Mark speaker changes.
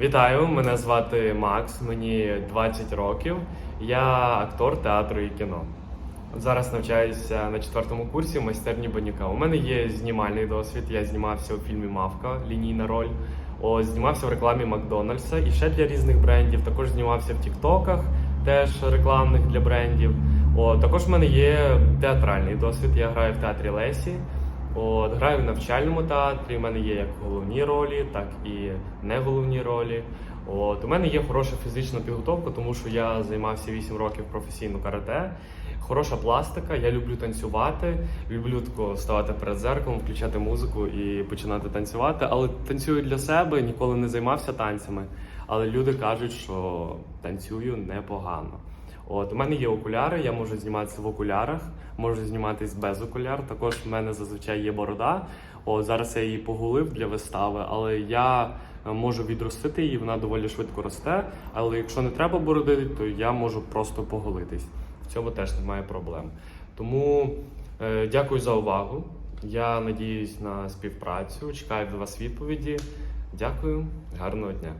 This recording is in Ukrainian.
Speaker 1: Вітаю, мене звати Макс, мені 20 років. Я актор театру і кіно. Зараз навчаюся на четвертому курсі в майстерні Банюка. У мене є знімальний досвід. Я знімався у фільмі Мавка, лінійна роль. О, знімався в рекламі Макдональдса і ще для різних брендів. Також знімався в Тіктоках, теж рекламних для брендів. О, також в мене є театральний досвід. Я граю в театрі Лесі. От, граю в навчальному театрі. У мене є як головні ролі, так і не головні ролі. От, у мене є хороша фізична підготовка, тому що я займався 8 років професійно карате. Хороша пластика, я люблю танцювати, люблю тако ставати перед зеркалом, включати музику і починати танцювати. Але танцюю для себе, ніколи не займався танцями. Але люди кажуть, що танцюю непогано. От у мене є окуляри, я можу зніматися в окулярах, можу зніматись без окуляр. Також в мене зазвичай є борода. От зараз я її погулив для вистави, але я е, можу відростити її, вона доволі швидко росте. Але якщо не треба бороди, то я можу просто поголитись. В цьому теж немає проблем. Тому е, дякую за увагу. Я надіюсь на співпрацю. Чекаю від вас відповіді. Дякую, гарного дня.